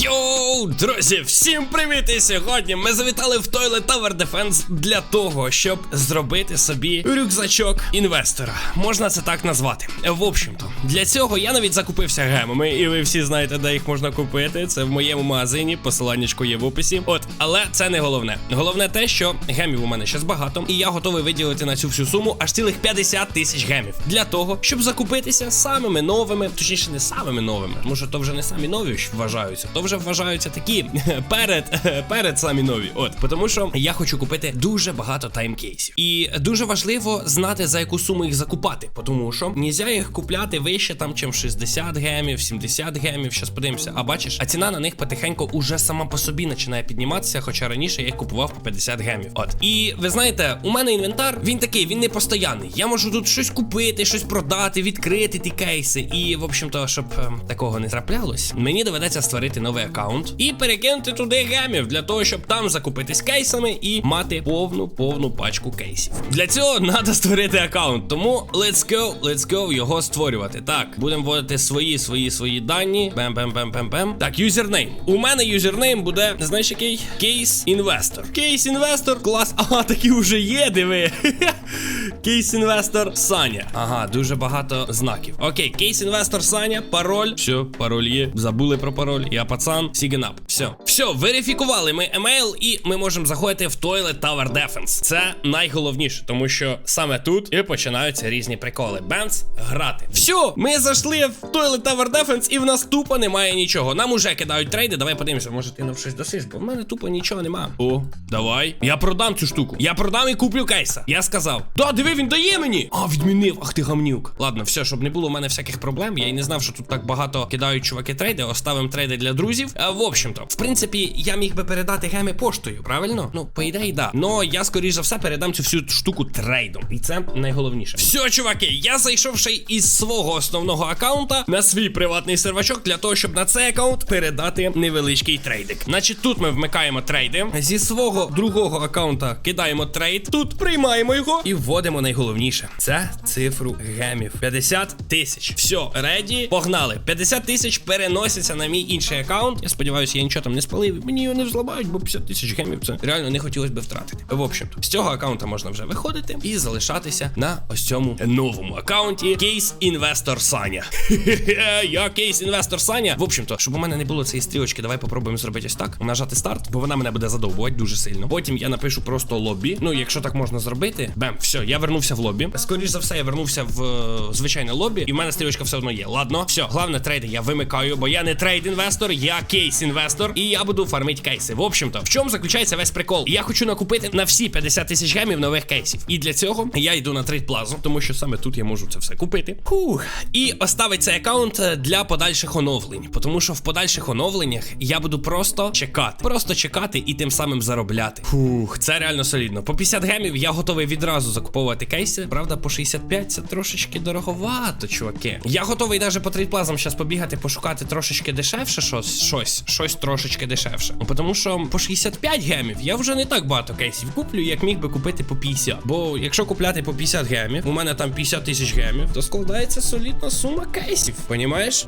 Yo! Йоу, друзі, всім привіт! І сьогодні ми завітали в Toilet Tower Defense для того, щоб зробити собі рюкзачок інвестора. Можна це так назвати. В общем-то, для цього я навіть закупився гемами, і ви всі знаєте, де їх можна купити. Це в моєму магазині, посиланнячко є в описі. От, але це не головне. Головне те, що гемів у мене ще багато, і я готовий виділити на цю всю суму аж цілих 50 тисяч гемів для того, щоб закупитися самими новими, точніше, не самими новими, тому що то вже не самі нові вважаються, то вже вважаються такі перед, перед самі нові. От тому, що я хочу купити дуже багато таймкейсів. І дуже важливо знати за яку суму їх закупати, тому що нельзя їх купляти вище там, чим 60 гемів, 70 гемів. Щас подивимося. А бачиш, а ціна на них потихеньку уже сама по собі починає підніматися, хоча раніше я їх купував по 50 гемів. От і ви знаєте, у мене інвентар він такий, він не постоянний. Я можу тут щось купити, щось продати, відкрити ті кейси. І, в общем-то, щоб ем, такого не траплялось, мені доведеться створити новий аккаунт і перекинути туди гемів для того, щоб там закупитись кейсами і мати повну повну пачку кейсів. Для цього треба створити аккаунт. Тому let's go, let's go його створювати. Так, будемо вводити свої, свої, свої дані. бем бем бем бем бем Так, юзернейм. У мене юзернейм буде, знаєш який? Кейс інвестор. Кейс інвестор, клас. Ага, такі вже є, диви. Кейс інвестор Саня. Ага, дуже багато знаків. Окей, кейс інвестор Саня, пароль. Все, пароль є. Забули про пароль. Я пацан. Сігенап. Все. Все, верифікували ми емейл, і ми можемо заходити в Toilet Tower Defense. Це найголовніше, тому що саме тут і починаються різні приколи. Бенц грати. Все, ми зайшли в Toilet Tower Defense, і в нас тупо немає нічого. Нам уже кидають трейди. Давай подивимося, може ти нам щось досиш, бо в мене тупо нічого нема. О, давай. Я продам цю штуку. Я продам і куплю кейса. Я сказав. Да, диви, він дає мені. А, відмінив. Ах ти гамнюк. Ладно, все, щоб не було у мене всяких проблем. Я й не знав, що тут так багато кидають чуваки трейди. Оставимо трейди для друзів. А, в общем-то, в принципі, я міг би передати геми поштою, правильно? Ну, по ідеї, да. Но я, скоріш за все, передам цю всю штуку трейдом. І це найголовніше. Все, чуваки, я зайшов ще із свого основного аккаунта на свій приватний сервачок для того, щоб на цей аккаунт передати невеличкий трейдик. Значить, тут ми вмикаємо трейди. Зі свого другого аккаунта кидаємо трейд. Тут приймаємо його і вводимо найголовніше. Це цифру гемів. 50 тисяч. Все, реді, погнали. 50 тисяч переносяться на мій інший аккаунт. Я сподіваюся, я нічого там не спалив. Мені його не взламають, бо 50 тисяч гемів це реально не хотілося б втратити. В общем-то, з цього аккаунта можна вже виходити і залишатися на ось цьому новому аккаунті Кейс Інвестор Саня. Я кейс інвестор Саня. В общем-то, щоб у мене не було цієї стрілочки, давай попробуємо зробити ось так. Нажати старт, бо вона мене буде задовбувати дуже сильно. Потім я напишу просто лобі. Ну, якщо так можна зробити. Бем, все, я вернувся в лобі. Скоріше за все, я вернувся в е, звичайне лобі, і в мене стрілочка все одно є. Ладно, все, головне трейди я вимикаю, бо я не трейд інвестор, я кейс інвестор, і я буду фармити кейси. В общем-то, в чому заключається весь прикол? Я хочу накупити на всі 50 тисяч гемів нових кейсів. І для цього я йду на трейд плазу, тому що саме тут я можу це все купити. Фух. І оставить цей аккаунт е, для подальших оновлень. Тому що в подальших оновленнях я буду просто чекати. Просто чекати і тим самим заробляти. Фух, це реально солідно. По 50 гемів я готовий відразу закуповувати кейси. Правда, по 65 це трошечки дороговато, чуваки. Я готовий навіть по трейдплазам зараз побігати, пошукати трошечки дешевше щось, щось, щось трошечки дешевше. Тому що по 65 гемів я вже не так багато кейсів куплю, як міг би купити по 50. Бо якщо купляти по 50 гемів, у мене там 50 тисяч гемів, то складається солідна сума кейсів. Понімаєш?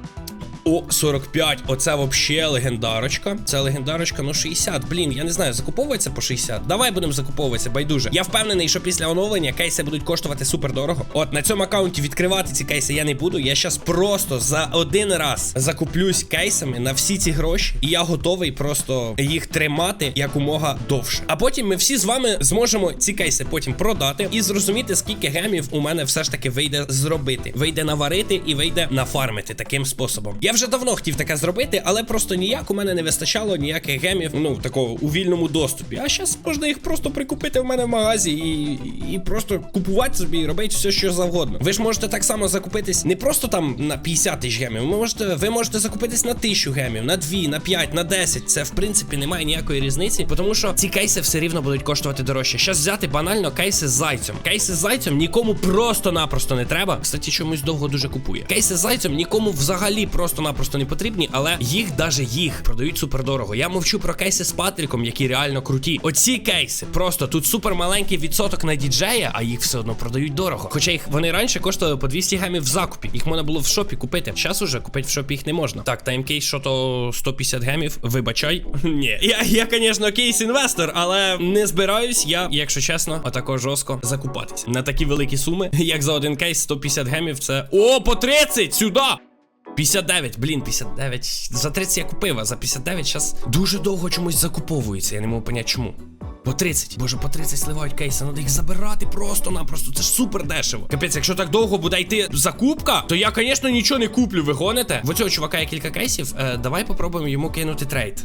О, 45. Оце вообще легендарочка. Це легендарочка, ну 60. Блін, я не знаю, закуповується по 60. Давай будемо закуповуватися, байдуже. Я впевнений, що після оновлення кейси будуть коштувати супер дорого. От на цьому аккаунті відкривати ці кейси я не буду. Я щас просто за один раз закуплюсь кейсами на всі ці гроші, і я готовий просто їх тримати якомога довше. А потім ми всі з вами зможемо ці кейси потім продати і зрозуміти, скільки гемів у мене все ж таки вийде зробити. Вийде наварити і вийде нафармити таким способом. Я вже давно хотів таке зробити, але просто ніяк у мене не вистачало ніяких гемів, ну такого у вільному доступі. А зараз можна їх просто прикупити в мене в магазі і, і просто купувати собі і робити все, що завгодно. Ви ж можете так само закупитись не просто там на 50 тисяч гемів. Ви можете, ви можете закупитись на 1000 гемів, на 2, на 5, на 10. Це в принципі немає ніякої різниці, тому що ці кейси все рівно будуть коштувати дорожче. Щас взяти банально кейси з зайцем. Кейси з зайцем нікому просто-напросто не треба. Кстати, чомусь довго дуже купує. Кейси з зайцем нікому взагалі просто просто-напросто не потрібні, але їх даже їх продають супер дорого. Я мовчу про кейси з Патріком, які реально круті. Оці кейси, просто тут супер маленький відсоток на діджея, а їх все одно продають дорого. Хоча їх вони раніше коштували по 200 гемів в закупі. Їх можна було в шопі купити. Зараз уже купити в шопі їх не можна. Так, таймкейс, що то 150 гемів. Вибачай. Ні, я, я, звісно, кейс інвестор, але не збираюсь я, якщо чесно, отако жорстко закупатись. На такі великі суми, як за один кейс 150 гемів, це. О, по 30! Сюди! 59, блін, 59. За 30 я купив, а за 59 зараз дуже довго чомусь закуповується. Я не можу поняти чому. По 30. Боже, по 30 сливають кейси, треба їх забирати просто-напросто. Це ж супер дешево. Капець, якщо так довго буде йти закупка, то я, звісно, нічого не куплю. Ви гоните? В цього чувака є кілька кейсів. Е, давай попробуємо йому кинути трейд.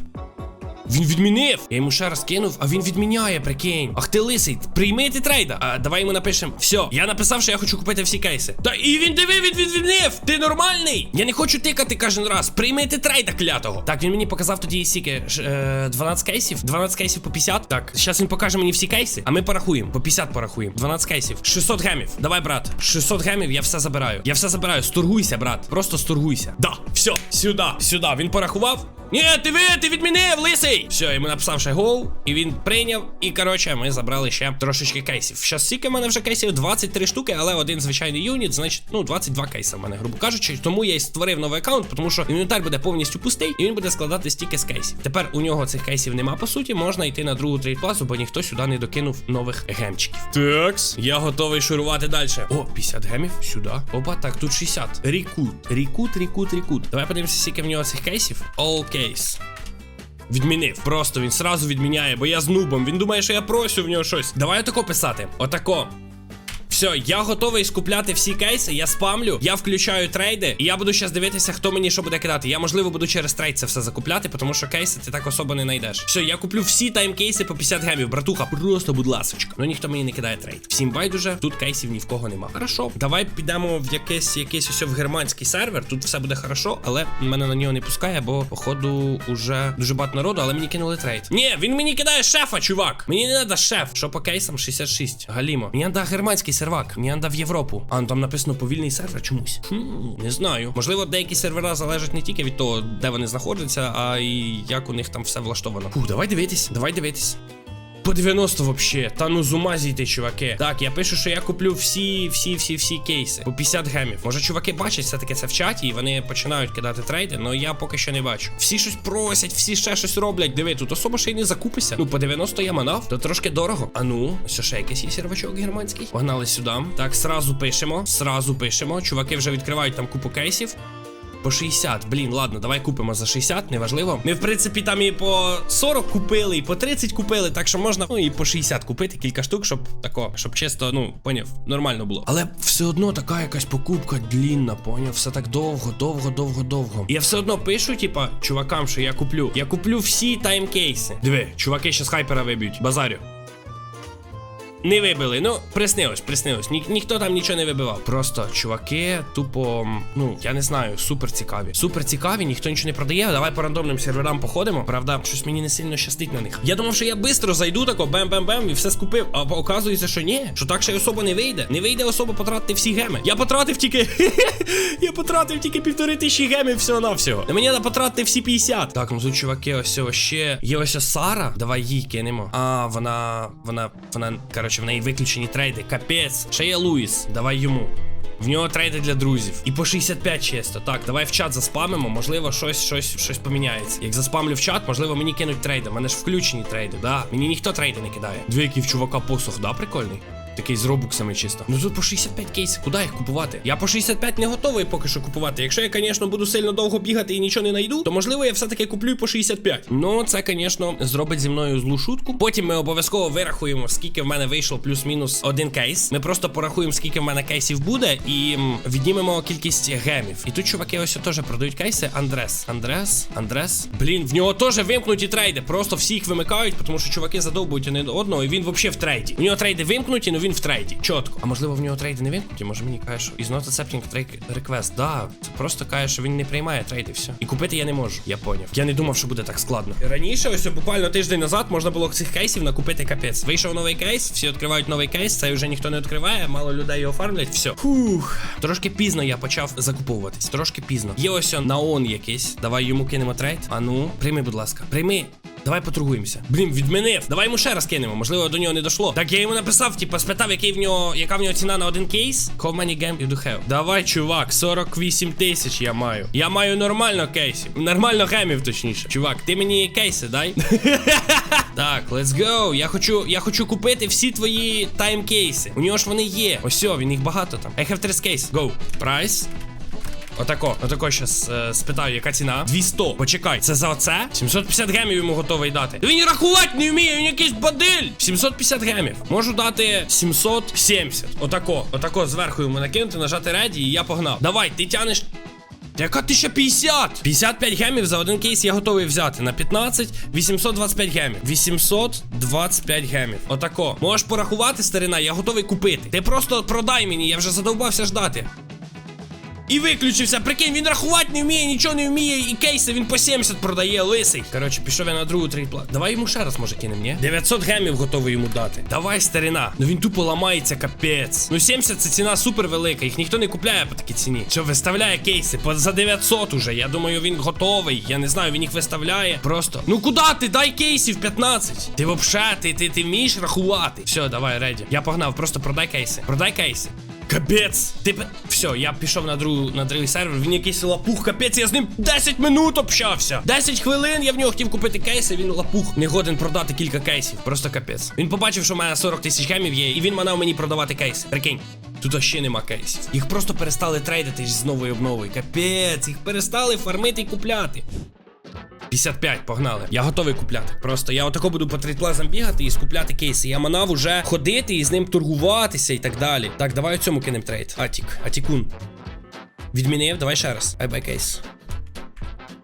Він відмінив. Я йому ще раз кинув, а він відміняє, прикинь. Ах ти лисий, приймити трейда. А давай йому напишемо. Все, я написав, що я хочу купити всі кейси. Та і він диви, він відмінив. Ти нормальний? Я не хочу тикати кожен раз. Приймити трейда клятого. Так, він мені показав тоді ж, е, 12 кейсів. 12 кейсів по 50. Так, зараз він покаже мені всі кейси, а ми порахуємо. По 50 порахуємо. 12 кейсів. 600 гемів. Давай, брат. 600 гемів, я все забираю. Я все забираю. Стургуйся, брат. Просто стургуйся. Да, все, сюди, сюди. Він порахував. Ні, ти ви, ти відмінив, лисий! Все, йому написав ще гоу, і він прийняв. І коротше, ми забрали ще трошечки кейсів. Щас скільки в мене вже кейсів 23 штуки, але один звичайний юніт, значить, ну 22 кейси в мене, грубо кажучи. Тому я і створив новий аккаунт, тому що інвентар буде повністю пустий, і він буде складати стільки з кейсів. Тепер у нього цих кейсів нема по суті. Можна йти на другу трейд плазу, бо ніхто сюди не докинув нових гемчиків. Такс, я готовий шурувати далі. О, 50 гемів сюди. Опа, так, тут 60. Рікут, рікут, рікут, рікут. Давай подивимося, скільки в нього цих кейсів. All case. Відмінив. Просто він сразу відміняє, бо я з нубом. Він думає, що я прошу в нього щось. Давай отако писати. Отако. Все, я готовий скупляти всі кейси, я спамлю, я включаю трейди, і я буду зараз дивитися, хто мені що буде кидати. Я, можливо, буду через трейд це все закупляти, тому що кейси ти так особо не знайдеш. Все, я куплю всі таймкейси по 50 гемів. Братуха, просто будь ласочка. Ну ніхто мені не кидає трейд. Всім байдуже, тут кейсів ні в кого нема. Хорошо, давай підемо в якийсь якийсь ось в германський сервер. Тут все буде хорошо, але мене на нього не пускає, бо походу уже дуже багато народу, але мені кинули трейд. Ні, він мені кидає шефа, чувак. Мені не треба шеф. Що по кейсам 66. Галімо. Мені треба германський сервак. Міанда в Європу. А ну, там написано повільний сервер чомусь. Хм, не знаю. Можливо, деякі сервера залежать не тільки від того, де вони знаходяться, а й як у них там все влаштовано. Фу, давай дивитись, давай дивитись. По 90 вообще. Та ну з зійти, чуваки. Так, я пишу, що я куплю всі, всі, всі, всі кейси. По 50 гемів. Може, чуваки бачать все-таки це в чаті, і вони починають кидати трейди, але я поки що не бачу. Всі щось просять, всі ще щось роблять. Диви, тут особо ще й не закупися. Ну, по 90 я манав, то трошки дорого. А ну, ось ще якийсь є сервачок германський. Погнали сюди. Так, сразу пишемо, сразу пишемо. Чуваки вже відкривають там купу кейсів. По 60, блін, ладно, давай купимо за 60, неважливо. Ми, в принципі, там і по 40 купили, і по 30 купили, так що можна, ну і по 60 купити кілька штук, щоб тако, щоб чисто, ну, поняв, нормально було. Але все одно така якась покупка длінна, поняв, все так довго, довго, довго, довго. Я все одно пишу, типа, чувакам, що я куплю. Я куплю всі таймкейси. Диви, чуваки ще з хайпера виб'ють, базарю. Не вибили. Ну, приснилось, приснилось. Ні, ніхто там нічого не вибивав. Просто чуваки, тупо, ну, я не знаю, супер цікаві. Супер цікаві, ніхто нічого не продає. Давай по рандомним серверам походимо. Правда, щось мені не сильно щастить на них. Я думав, що я швидко зайду тако, бем-бем-бем, і все скупив. А оказується, що ні. Що так ще й особо не вийде. Не вийде особо потратити всі геми. Я потратив тільки. я потратив тільки півтори тисячі гемів всього на всього. Мені треба потратити всі 50. Так, ну тут чуваки, ось ще. Є ось Сара. Давай їй кинемо. А, вона. Вона. Вона. Коротше, в неї виключені трейди. Капець. Ще є Луїс. Давай йому. В нього трейди для друзів. І по 65 чисто. Так, давай в чат заспамимо, можливо, щось щось, щось поміняється. Як заспамлю в чат, можливо, мені кинуть трейди. У мене ж включені трейди, да. Мені ніхто трейди не кидає. Дві які в чувака посох, да, прикольний? Такий з робуксами чисто. Ну тут по 65 кейсів, куди їх купувати? Я по 65 не готовий поки що купувати. Якщо я, звісно, буду сильно довго бігати і нічого не знайду, то можливо я все-таки куплю по 65. Ну, це, звісно, зробить зі мною злу шутку. Потім ми обов'язково вирахуємо, скільки в мене вийшло плюс-мінус один кейс. Ми просто порахуємо, скільки в мене кейсів буде, і віднімемо кількість гемів. І тут чуваки ось теж продають кейси. Андрес. Андрес, Андрес. Блін, в нього теж вимкнуті трейди. Просто всіх вимикають, тому що чуваки задовбують один одного, і він взагалі в трейді. У нього трейди вимкнуті, але він в трейді. Чітко. А можливо в нього трейди не вимкнуті? Може мені каже, що is not accepting trade request. Да, це просто каже, що він не приймає трейди. Все. І купити я не можу. Я поняв. Я не думав, що буде так складно. Раніше, ось буквально тиждень назад, можна було цих кейсів накупити капець. Вийшов новий кейс, всі відкривають новий кейс. Цей вже ніхто не відкриває, мало людей його фармлять. Все. Фух. Трошки пізно я почав закуповуватись. Трошки пізно. Є ось он наон якийсь. Давай йому кинемо трейд. А ну, прийми, будь ласка. Прийми. Давай поторгуємося. Блін, відмінив. Давай йому ще раз кинемо. Можливо, до нього не дошло. Так я йому написав, типу, спитав, який в нього, яка в нього ціна на один кейс. How many game you do have? Давай, чувак, 48 тисяч я маю. Я маю нормально кейсів. Нормально гемів, точніше. Чувак, ти мені кейси дай. так, let's go. Я хочу, я хочу купити всі твої таймкейси. У нього ж вони є. Ось, він їх багато там. I have 30 кейс. Go. Price. Отако, отако щас е, спитаю, яка ціна? 200. Почекай, це за оце? 750 гемів йому готовий дати. Він рахувати не вміє, він якийсь бадиль. 750 гемів. Можу дати 770. Отако, отако зверху йому накинути, нажати реді, і я погнав. Давай, ти тянеш. Яка 1050? 55 гемів за один кейс я готовий взяти. На 15 825 гемів. 825 гемів. Отако. Можеш порахувати, старина, я готовий купити. Ти просто продай мені, я вже задовбався ждати. І виключився. Прикинь, він рахувати не вміє, нічого не вміє. І кейси він по 70 продає, лисий. Коротше, пішов я на другу трейдплату. Давай йому ще раз може кинем, ні? 900 гемів готовий йому дати. Давай, старина. Ну він тупо ламається, капець. Ну 70 це ціна супер велика. Їх ніхто не купляє по такій ціні. Що виставляє кейси? По за 900 уже. Я думаю, він готовий. Я не знаю, він їх виставляє. Просто. Ну куди ти? Дай кейсів 15. Ти вообще, ти, ти, ти вмієш рахувати. Все, давай, реді. Я погнав, просто продай кейси. Продай кейси. Капець. Ти все, я пішов на другу на другий сервер. Він якийсь лапух, капець, я з ним 10 минут общався. 10 хвилин я в нього хотів купити кейси, він лапух. Не годен продати кілька кейсів. Просто капець. Він побачив, що в мене 40 тисяч гемів є, і він манав мені продавати кейси. Прикинь. Тут ще нема кейсів. Їх просто перестали трейдити з новою обновою. Капець, їх перестали фармити і купляти. 55, погнали. Я готовий купляти. Просто я отако буду по трейдплазам бігати і скупляти кейси. Я манав уже ходити і з ним торгуватися і так далі. Так, давай у цьому кинем трейд. Атік, Атікун. Відмінив, давай ще раз. Айбай кейс.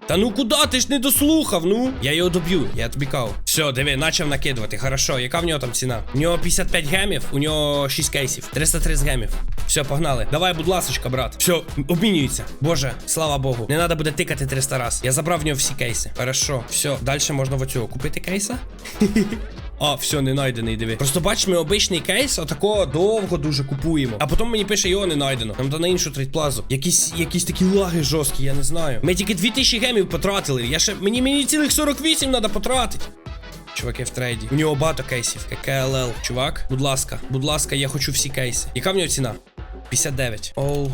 Та ну куди ти ж не дослухав? Ну я його доб'ю, я тобі кав. Все, диви, почав накидувати. Хорошо, яка в нього там ціна? У нього 55 гемів, у нього 6 кейсів, 330 гемів. Все, погнали. Давай, будь ласочка, брат. Все, обмінюється. Боже, слава Богу. Не треба буде тикати 300 раз. Я забрав в нього всі кейси. Хорошо, все, далі можна в оцього купити кейса. А, все, не найдений, диви. Просто бач, ми обичний кейс, отако довго дуже купуємо. А потім мені пише, його не найдено. Нам на іншу трейдплазу. Якісь, якісь такі лаги жорсткі, я не знаю. Ми тільки 2000 гемів потратили. Я ще. Мені мені цілих 48 треба потратити. Чуваки в трейді. У нього багато кейсів. ККЛЛ. Чувак, будь ласка, будь ласка, я хочу всі кейси. Яка в нього ціна? 59. All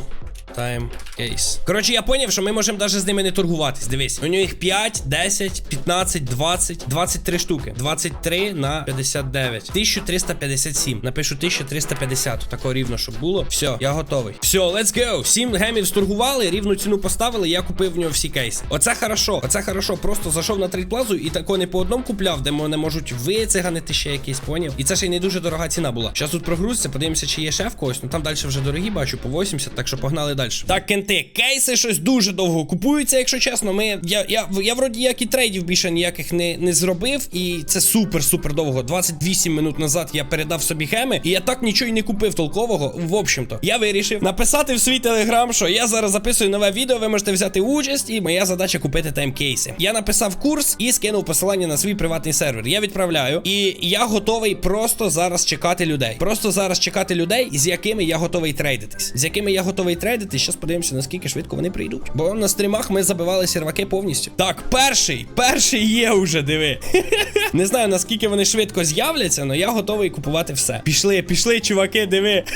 time case. Коротше, я поняв, що ми можемо навіть з ними не торгуватись. Дивись, у нього їх 5, 10, 15, 20, 23 штуки. 23 на 59. 1357. Напишу 1350. Такого рівно, щоб було. Все, я готовий. Все, let's go. 7 гемів сторгували, рівну ціну поставили, я купив в нього всі кейси. Оце хорошо. Оце хорошо. Просто зайшов на трейдплазу і тако не по одному купляв, де мене можуть вициганити ще якийсь, поняв. І це ще й не дуже дорога ціна була. Зараз тут прогрузиться, подивимося, чи є ще в когось. Ну там далі вже дорогі, бачу, по 80, так що погнали далі. Так, кенти, кейси щось дуже довго купуються, якщо чесно. Ми. Я, я, я вроді як і трейдів більше ніяких не, не зробив. І це супер-супер довго. 28 минут назад я передав собі геми, і я так нічого й не купив толкового. В общем-то, я вирішив написати в свій телеграм, що я зараз записую нове відео, ви можете взяти участь, і моя задача купити таймкейси. Я написав курс і скинув посилання на свій приватний сервер. Я відправляю, і я готовий просто зараз чекати людей. Просто зараз чекати людей, з якими я готовий трейдитись. З якими я готовий трейдитись. Щас подивимося, наскільки швидко вони прийдуть. Бо на стрімах ми забивали серваки повністю. Так, перший, перший є уже, диви. Не знаю наскільки вони швидко з'являться, але я готовий купувати все. Пішли, пішли, чуваки, диви.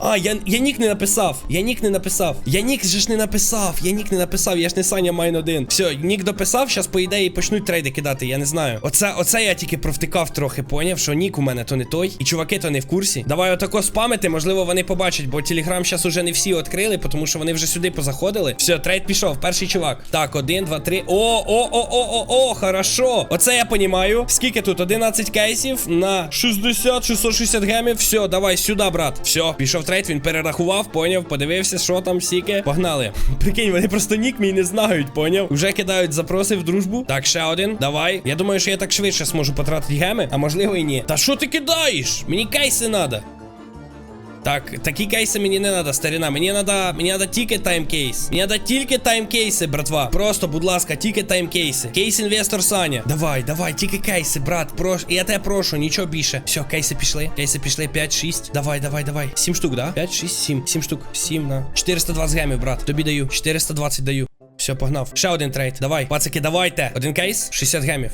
А, я, я нік не написав. Я нік не написав. Я нік же ж не написав. Я нік не написав. Я ж не Саня Майн 1. Все, нік дописав. Зараз, по ідеї, почнуть трейди кидати. Я не знаю. Оце, оце я тільки провтикав трохи, поняв, що нік у мене то не той. І чуваки то не в курсі. Давай отако спамити, можливо, вони побачать, бо телеграм зараз уже не всі відкрили, тому що вони вже сюди позаходили. Все, трейд пішов. Перший чувак. Так, один, два, три. О, о, о, о, о, о, хорошо. Оце я понімаю. Скільки тут? 11 кейсів на 60, 660 гемів. Все, давай сюди, брат. Все, пішов трейд, він перерахував, поняв, подивився, що там стільки. Погнали. Прикинь, вони просто нік мій не знають, поняв? Вже кидають запроси в дружбу. Так, ще один. Давай. Я думаю, що я так швидше зможу потратити геми, а можливо і ні. Та що ти кидаєш? Мені кейси надо. Так, такі кейси мені не треба, старина. Мені треба, мені треба тільки таймкейс. Мені треба тільки таймкейси, братва. Просто, будь ласка, тільки таймкейси. Кейс інвестор Саня. Давай, давай, тільки кейси, брат. Прош... Я тебе прошу, нічого більше. Все, кейси пішли. Кейси пішли 5-6. Давай, давай, давай. 7 штук, да? 5, 6, 7. 7 штук. 7 на. 420 гемів, брат. Тобі даю. 420 даю. Все, погнав. Ще один трейд. Давай, пацики, давайте. Один кейс, 60 гемів.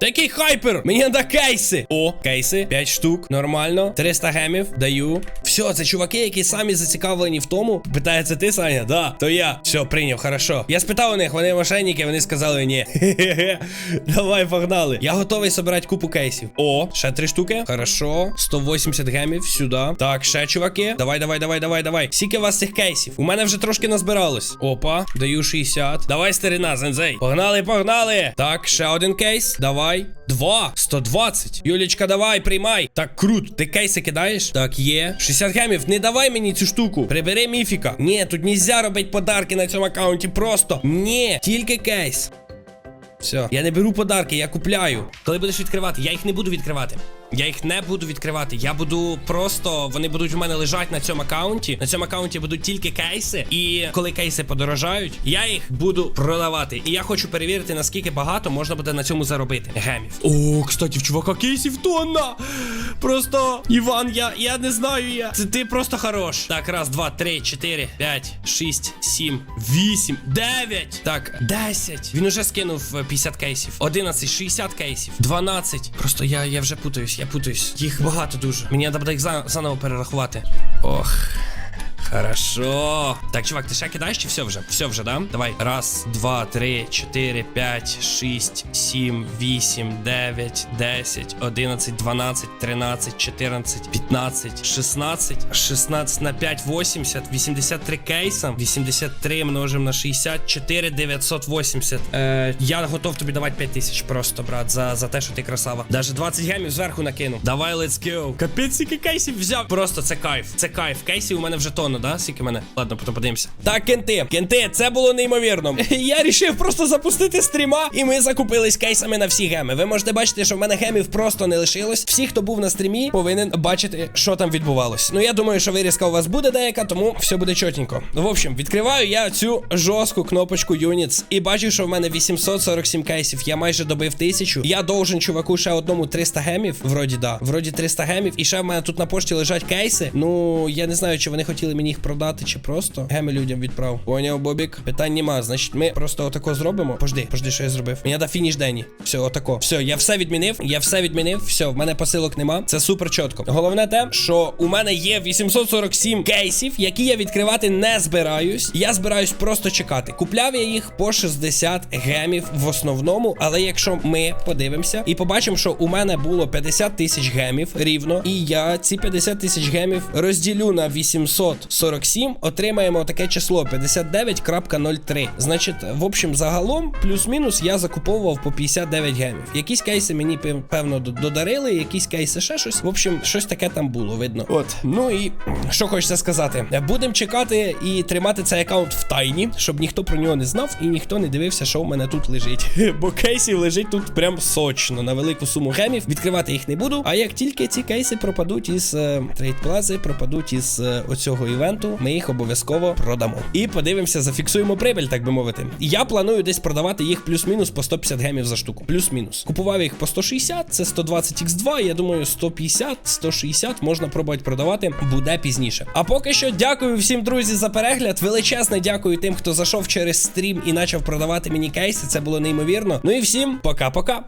Такий хайпер! Мені треба кейси! О, кейси, 5 штук, нормально. 300 гемів, даю. Все, це чуваки, які самі зацікавлені в тому. Питає, це ти, Саня? Да, то я. Все, прийняв, хорошо. Я спитав у них, вони мошенники, вони сказали ні. Давай, погнали. Я готовий собирати купу кейсів. О, ще 3 штуки. Хорошо. 180 гемів сюди. Так, ще чуваки. Давай, давай, давай, давай, давай. Скільки у вас цих кейсів? У мене вже трошки назбиралось. Опа, даю 60. Давай, старина, зензей. Погнали, погнали. Так, ще один кейс. Давай. Два. 120. Юлічка, давай, приймай. Так, крут. Ти кейси кидаєш? Так, є. 60 гемів. Не давай мені цю штуку. Прибери міфіка. Ні, тут нельзя робити подарки на цьому аккаунті. Просто. Ні, тільки кейс. Все, я не беру подарки, я купляю. Коли будеш відкривати, я їх не буду відкривати. Я їх не буду відкривати. Я буду просто. Вони будуть у мене лежати на цьому аккаунті. На цьому аккаунті будуть тільки кейси. І коли кейси подорожають, я їх буду продавати. І я хочу перевірити, наскільки багато можна буде на цьому заробити. Гемів. О, кстати, в чувака кейсів тонна. Просто Іван, я, я не знаю. Я. Це ти просто хорош. Так, раз, два, три, чотири, п'ять, шість, сім, вісім, дев'ять. Так, десять. Він уже скинув е, 50 кейсів. 11, 60 кейсів. 12. Просто я, я вже путаюсь, я путаюсь. Їх багато дуже. Мені треба їх заново перерахувати. Ох. Хорошо. Так, чувак, ти ще кидаєш чи все вже? Все вже, да? Давай. Раз, два, три, чотири, п'ять, шість, сім, вісім, дев'ять, десять, одинадцять, дванадцять, тринадцять, чотирнадцять, п'ятнадцять, шістнадцять, шістнадцять на п'ять, вісімдесят, вісімдесят три кейса, 83 множимо на 64, 980. Е, я готов тобі давати 5 тисяч просто, брат, за, за те, що ти красава. Даже 20 гемів зверху накинув. Давай, let's go. Капець, скільки кейсів взяв. Просто це кайф. Це кайф. Кейсів у мене вже тонна, да? Скільки мене? Ладно, потім подивимося. Так, кенти, кенти, це було неймовірно. Я рішив просто запустити стріма, і ми закупились кейсами на всі геми. Ви можете бачити, що в мене гемів просто не лишилось. Всі, хто був на стрімі, повинен бачити, що там відбувалось. Ну я думаю, що вирізка у вас буде деяка, тому все буде чотенько. В общем, відкриваю я цю жорстку кнопочку Units і бачу, що в мене 847 кейсів. Я майже добив тисячу. Я должен чуваку ще одному 300 гемів. Вроді да. Вроді 300 гемів. І ще в мене тут на пошті лежать кейси. Ну я не знаю, чи вони хотіли мені їх продати, чи просто геми людям відправ. Поняв, Бобік? Питань нема. Значить, ми просто отако зробимо. Пожди, пожди, що я зробив. Мені треба фініш Дені. Все, отако. Все, я все відмінив. Я все відмінив. Все, в мене посилок нема. Це супер чітко. Головне те, що у мене є 847 кейсів, які я відкривати не збираюсь. Я збираюсь просто чекати. Купляв я їх по 60 гемів в основному. Але якщо ми подивимося і побачимо, що у мене було 50 тисяч гемів рівно, і я ці 50 тисяч гемів розділю на 847, отримаємо таке число 59.03. Значить, в общем, загалом, плюс-мінус, я закуповував по 59 гемів. Якісь кейси мені певно додарили, якісь кейси ще щось. В общем, щось таке там було, видно. От. Ну і що хочеться сказати. Будемо чекати і тримати цей аккаунт в тайні, щоб ніхто про нього не знав і ніхто не дивився, що в мене тут лежить. Бо кейсів лежить тут прям сочно на велику суму гемів. Відкривати їх не буду. А як тільки ці кейси пропадуть із трейд-плази, пропадуть із е, оцього івенту, ми їх обов'язково продамо. І подивимося, зафіксуємо прибиль, так би мовити. Я планую десь продавати їх плюс-мінус по 150 гемів за штуку. Плюс-мінус. Купував їх по 160, це 120 x 2 Я думаю, 150, 160 можна пробувати продавати, буде пізніше. А поки що дякую всім друзі за перегляд. Величезне дякую тим, хто зайшов через стрім і почав продавати мені кейси. Це було неймовірно. Ну і всім пока-пока.